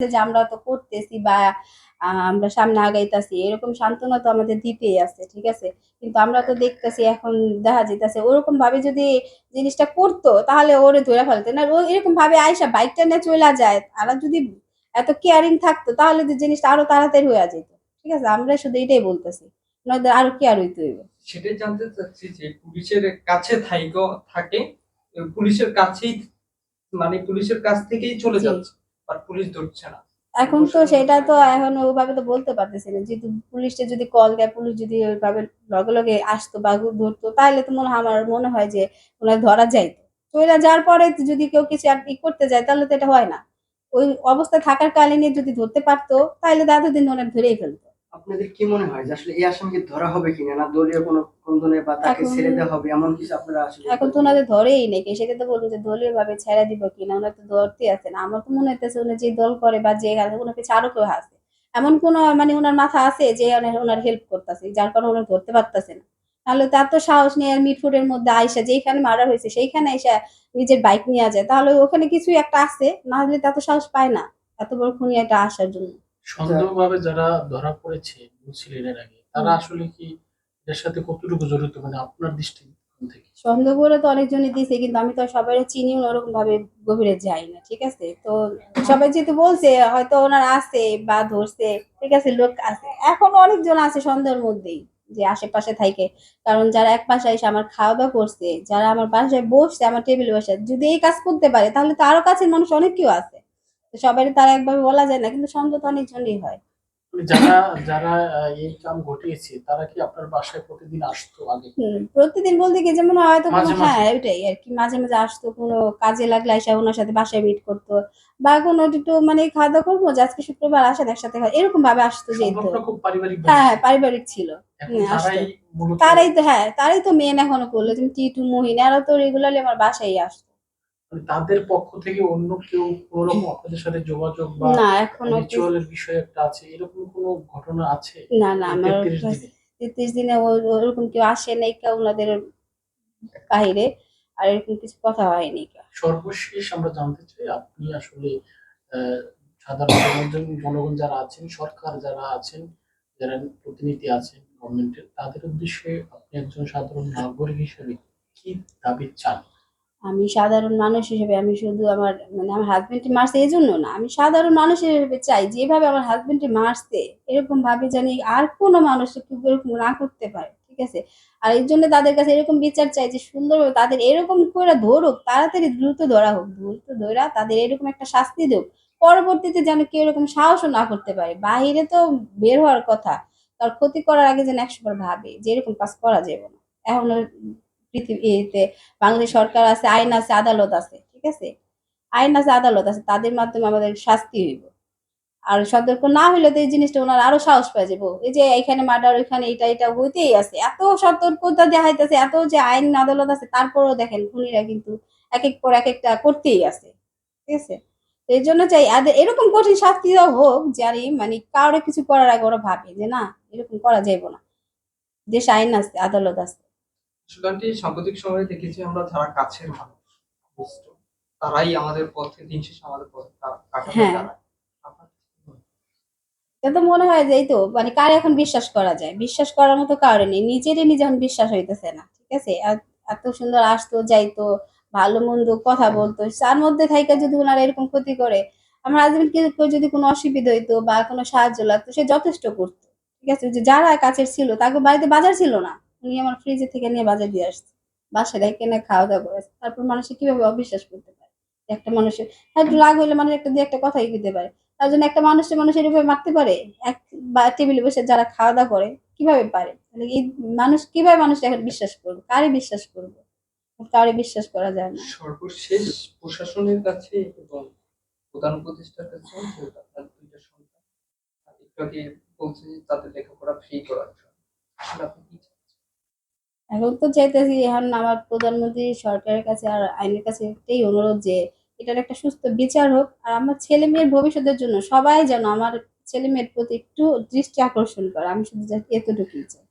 যে আমরা তো করতেছি বা আমরা সামনে আগাইতেছি এরকম সান্ত্বনা তো আমাদের দিতেই আছে ঠিক আছে? কিন্তু আমরা তো দেখতেছি এখন দেখা যাইতেছে ওরকম ভাবে যদি জিনিসটা করতো তাহলে ওরে ধরে ফেলতো। না ও এরকম ভাবে আয়সা বাইকটা নিয়ে চলে যায় আর যদি এত কেয়ারিং থাকতো তাহলে তো জিনিসটা আরও তাড়াতাড়ি হয়ে যেত ঠিক আছে? আমরা শুধু এটাই বলতেছি ওনাদের আরও কেয়ার হইতে হইবে? সেটাই জানতে চাচ্ছি যে পুলিশের কাছে থাইকো থাকে পুলিশের কাছেই মানে পুলিশের কাছ থেকেই চলে। যাচ্ছে। পুলিশ ধরছে না। এখন তো সেটা তো এখন ওভাবে তো বলতে পারতেছি না। যেহেতু পুলিশে যদি কল দেয় পুলিশ যদি ওইভাবে লগে লগে আসতো বা ধরতো তাহলে তো মনে হয় আমার মনে হয় যে ওনার ধরা যাইতো এরা যাওয়ার পরে যদি কেউ কিছু আর ই করতে যায় তাহলে তো এটা হয় না। ওই অবস্থা থাকার কালীনে যদি ধরতে পারতো তাহলে তো এতদিন ওনার ধরেই ফেলতো। আপনাদের কি মনে হয় যে আসলে এই আসামিকে ধরা হবে কিনা? না দলীয় কোনো বন্ধনে বা তাকে ছেড়ে দেওয়া হবে? এমন কিছু আপনারা আসলে এখন তো ওনাদের ধরেই নাকি সেটা তো বলব যে দলীয় ভাবে ছেড়ে দিব কিনা? ওনার তো ধরতে আছে না। আমার তো মনে হইতেছে উনি যে দল করে বা যে ওনার পিছনে আরও কেউ আছে। এমন কোন মানে ওনার মাথা আছে যে ওনার- হেল্প করতেছে যার কারণে ওনার ধরতে পারতেছে না। তাহলে তার তো সাহস নিয়ে আর মিটফুটের মধ্যে আইসা যেখানে মার্ডার হয়েছে সেইখানে আইসা নিজের বাইক নিয়ে যায়। তাহলে ওখানে কিছুই একটা আছে না হলে তা তো সাহস পায় না। এত বড় খুনি একটা আসার জন্য। সন্দেহভাবে যারা ধরা পড়েছে বলছিলেন এর আগে তারা আসলে কি এর সাথে কতটুকু জড়িত? মানে আপনার থেকে। সন্দেহ করে তো অনেকজনই দিছে কিন্তু আমি তো সবাই চিনি ওরকম ভাবে গভীরে যাই না ঠিক আছে? তো সবাই যেহেতু বলছে হয়তো ওনার আছে বা ধরছে ঠিক আছে লোক আছে। এখন অনেকজন আছে সন্দেহের মধ্যেই যে আশেপাশে থাকে। কারণ যারা এক পাশে এসে আমার খাওয়া দাওয়া করছে যারা আমার বাসায় বসছে আমার টেবিল বসে যদি এই কাজ করতে পারে তাহলে তো আরও কাছের মানুষ অনেক কেউ আছে। সবাই তারা একভাবে বলা যায় না কিন্তু সন্দেহ তো অনেকজনই হয়। মানে যারা যারা এই কাম ঘটিয়েছে তারা কি আপনার বাসায় প্রতিদিন আসতো আগে? প্রতিদিন বলতে কি যেমন হয়তো হ্যাঁ ওইটাই আর কি। মাঝে মাঝে আসতো কোনো কাজে লাগলে এসে ওনার সাথে বাসায় মিট করতো বা কোনো একটু মানে খাওয়া দাওয়া করব যে আজকে শুক্রবার আসেন একসাথে এরকম ভাবে আসতো পারিবারিক হ্যাঁ হ্যাঁ পারিবারিক ছিল। তারাই তো হ্যাঁ তারাই তো মেন এখনও করল যেমন টিটু মহিন এরা তো রেগুলারলি আমার বাসায় আসতো। তাদের পক্ষ থেকে অন্য কেউ কোনোরকম আপনাদের সাথে যোগাযোগ বা না এখন রিচুয়ালের বিষয় একটা আছে? এরকম কোনো ঘটনা আছে? না না আমার তেত্রিশ দিনে? ওরকম কেউ আসে নাই কেউ ওনাদের বাহিরে আর এরকম কিছু কথা হয়নি সর্বশেষ আমরা জানতে চাই আপনি আসলে আহ, সাধারণ জনগণ যারা আছেন সরকার যারা আছেন যারা প্রতিনিধি আছেন গভর্নমেন্টের তাদের উদ্দেশ্যে আপনি একজন সাধারণ নাগরিক হিসেবে কি দাবি চান? আমি সাধারণ মানুষ হিসেবে আমি শুধু আমার মানে আমার হাজবেন্ডটি মারছে এই জন্য না, আমি সাধারণ মানুষ হিসেবে চাই যেভাবে আমার হাজবেন্ডটি মারছে, এরকম ভাবে জানি আর কোনো মানুষ এরকম না করতে পারে, ঠিক আছে? আর এই জন্য তাদের কাছে এরকম বিচার চাই যে সুন্দরভাবে তাদের এরকম করে ধরুক, তাড়াতাড়ি দ্রুত ধরা হোক, দ্রুত ধরা তাদের এরকম একটা শাস্তি দেব পরবর্তীতে যেন কেউ এরকম সাহসও না করতে পারে, বাহিরে তো বের হওয়ার কথা, তার ক্ষতি করার আগে যেন একশো বার ভাবে যে এরকম কাজ করা যাবে না, এখন পৃথিবীতে বাংলাদেশ সরকার আছে, আইন আছে, আদালত আছে, ঠিক আছে? আইন আছে, আদালত আছে, তাদের মাধ্যমে আমাদের শাস্তি হইব। আর সতর্ক না হইলে তো এই জিনিসটা ওনার আরও সাহস পেয়ে যাব এই যে এখানে মার্ডার ওইখানে এটা এটা হইতেই আছে। এত সতর্কতা দেখাইতেছে, এত যে আইন, আদালত আছে, তারপরেও দেখেন খুনিরা কিন্তু এক এক পর এক একটা করতেই আছে, ঠিক আছে? এই জন্য চাই এরকম কঠিন শাস্তি হোক জানি মানে কারও কিছু করার আগে ওরা ভাবে যে না, এরকম করা যাইব না। দেশ আইন আছে, আদালত আছে। সুতরাংটি সাম্প্রতিক সময়ে দেখেছি আমরা যারা কাছের মানুষ ঘনিষ্ঠ, তারাই আমাদের পথে দিন শেষে আমাদের পথে কা- হ্যাঁ। দাঁড়ায় আপনার কি? তো মনে হয় যে এই তো মানে কার এখন বিশ্বাস করা যায়? বিশ্বাস করার মতো কারও নেই। নিজেরই নিজে এখন বিশ্বাস হইতেছে না ঠিক আছে? এত- এত সুন্দর আসতো যাইতো ভালো মন্দ কথা বলতো তার মধ্যে থাইকা যদি ওনারা এরকম ক্ষতি করে আমার হাজবেন্ড কেউ যদি কোনো অসুবিধা হইতো বা কোনো সাহায্য লাগতো সে যথেষ্ট করতো ঠিক আছে? যে যারা কাছের ছিল তাকে বাড়িতে বাজার ছিল না। উনি আমার ফ্রিজে থেকে নিয়ে বাজার দিয়ে আসছে। বাসায় রেখে না খাওয়া দাওয়া করে তারপর মানুষে কীভাবে অবিশ্বাস করতে পারে? একটা মানুষের হ্যাঁ একটু রাগ হইলে মানুষ একটা দিয়ে একটা কথাই দিতে পারে। তার জন্য একটা মানুষের মানুষ এরকম মারতে পারে? এক বা টেবিলে বসে যারা খাওয়া দাওয়া করে, কীভাবে পারে? তাহলে এই মানুষ, কীভাবে মানুষ এখন বিশ্বাস করবে? কারে বিশ্বাস করবে? কারে বিশ্বাস করা যায় না? সর্বশেষ প্রশাসনের কাছে এবং প্রধান উপদেষ্টার কাছে বলছে যে তাদের লেখাপড়া ফ্রি করার জন্য? এখন তো চাইতেছি এখন আমার প্রধানমন্ত্রী সরকারের কাছে আর আইনের কাছে একটাই অনুরোধ যে এটার একটা সুস্থ বিচার হোক। আর আমার ছেলে মেয়ের ভবিষ্যতের জন্য সবাই যেন আমার ছেলে মেয়ের প্রতি একটু দৃষ্টি আকর্ষণ করে। আমি শুধু এতটুকুই চাই।